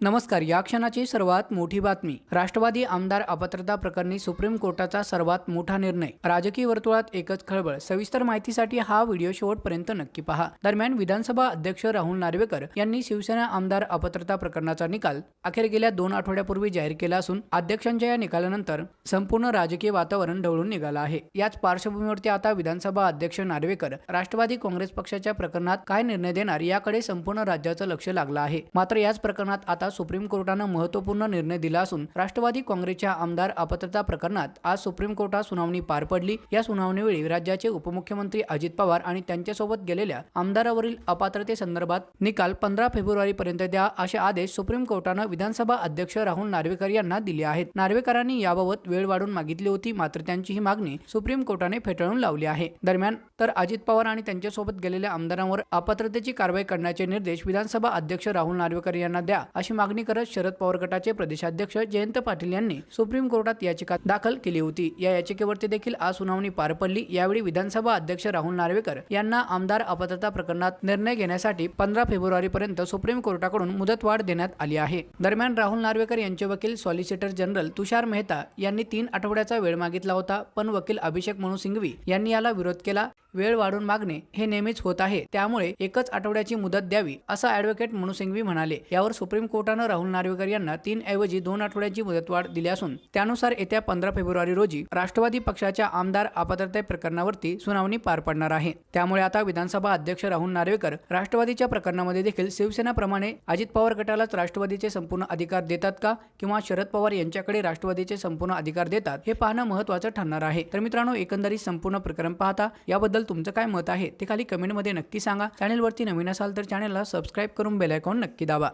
नमस्कार या क्षणाची सर्वात मोठी बातमी. राष्ट्रवादी आमदार अपात्रता प्रकरणी सुप्रीम कोर्टाचा सर्वात मोठा निर्णय. राजकीय वर्तुळात एकच खळबळ. सविस्तर माहितीसाठी हा व्हिडिओ शेवटपर्यंत नक्की पहा. दरम्यान विधानसभा अध्यक्ष राहुल नार्वेकर यांनी शिवसेना आमदार अपात्रता प्रकरणाचा निकाल अखेर गेल्या दोन आठवड्यापूर्वी जाहीर केला असून अध्यक्षांच्या या निकालानंतर संपूर्ण राजकीय वातावरण ढवळून निघालं आहे. याच पार्श्वभूमीवरती आता विधानसभा अध्यक्ष नार्वेकर राष्ट्रवादी काँग्रेस पक्षाच्या प्रकरणात काय निर्णय देणार याकडे संपूर्ण राज्याचं लक्ष लागलं आहे. मात्र याच प्रकरणात आता सुप्रीम कोर्टानं महत्त्वपूर्ण निर्णय दिला असून राष्ट्रवादी काँग्रेसच्या आमदार अपात्रता प्रकरणात आज सुप्रीम कोर्टात सुनावणी पार पडली. या सुनावणीवेळी राज्याचे उपमुख्यमंत्री अजित पवार आणि त्यांच्यासोबत गेलेल्या आमदारावरील अपात्रतेसंदर्भात निकाल पंधरा फेब्रुवारी पर्यंत द्या असे आदेश सुप्रीम कोर्टानं विधानसभा अध्यक्ष राहुल नार्वेकर यांना दिले आहेत. नार्वेकरांनी याबाबत वेळ वाढून मागितली होती मात्र त्यांची ही मागणी सुप्रीम कोर्टाने फेटाळून लावली आहे. दरम्यान तर अजित पवार आणि त्यांच्यासोबत गेलेल्या आमदारांवर अपात्रतेची कारवाई करण्याचे निर्देश विधानसभा अध्यक्ष राहुल नार्वेकर यांना द्या अशी मागणी करत शरद पवार गटाचे प्रदेशाध्यक्ष जयंत पाटील यांनी सुप्रीम कोर्टात याचिका दाखल केली होती. या याचिकेवरती देखील आज सुनावणी पार पडली. यावेळी विधानसभा अध्यक्ष राहुल नार्वेकर यांना आमदार अपात्रता प्रकरणात निर्णय घेण्यासाठी पंधरा फेब्रुवारी पर्यंत सुप्रीम कोर्टाकडून मुदतवाढ देण्यात आली आहे. दरम्यान राहुल नार्वेकर यांचे वकील सॉलिसिटर जनरल तुषार मेहता यांनी तीन आठवड्याचा वेळ मागितला होता पण वकील अभिषेक मनु सिंघवी यांनी याला विरोध केला. वेळ वाढून मागणे हे नेहमीच होत आहे. त्यामुळे एकच आठवड्याची मुदत द्यावी असं ॲडव्होकेट मनु सिंघवी म्हणाले. यावर सुप्रीम कोर्ट कोर्टानं राहुल नार्वेकर यांना तीन ऐवजी दोन आठवड्यांची मुदतवाढ दिली असून त्यानुसार येत्या पंधरा फेब्रुवारी रोजी राष्ट्रवादी पक्षाच्या आमदार अपात्रते प्रकरणावरती सुनावणी पार पडणार आहे. त्यामुळे आता विधानसभा अध्यक्ष राहुल नार्वेकर राष्ट्रवादीच्या प्रकरणामध्ये देखील शिवसेनाप्रमाणे अजित पवार गटालाच राष्ट्रवादीचे संपूर्ण अधिकार देतात का किंवा शरद पवार यांच्याकडे राष्ट्रवादीचे संपूर्ण अधिकार देतात हे पाहणं महत्वाचं ठरणार आहे. तर मित्रांनो एकंदरीत संपूर्ण प्रकरण पाहता याबद्दल तुमचं काय मत आहे ते खाली कमेंटमध्ये नक्की सांगा. चॅनलवरती नवीन असाल तर चॅनलला सबस्क्राईब करून बेल आयकॉन नक्की दाबा.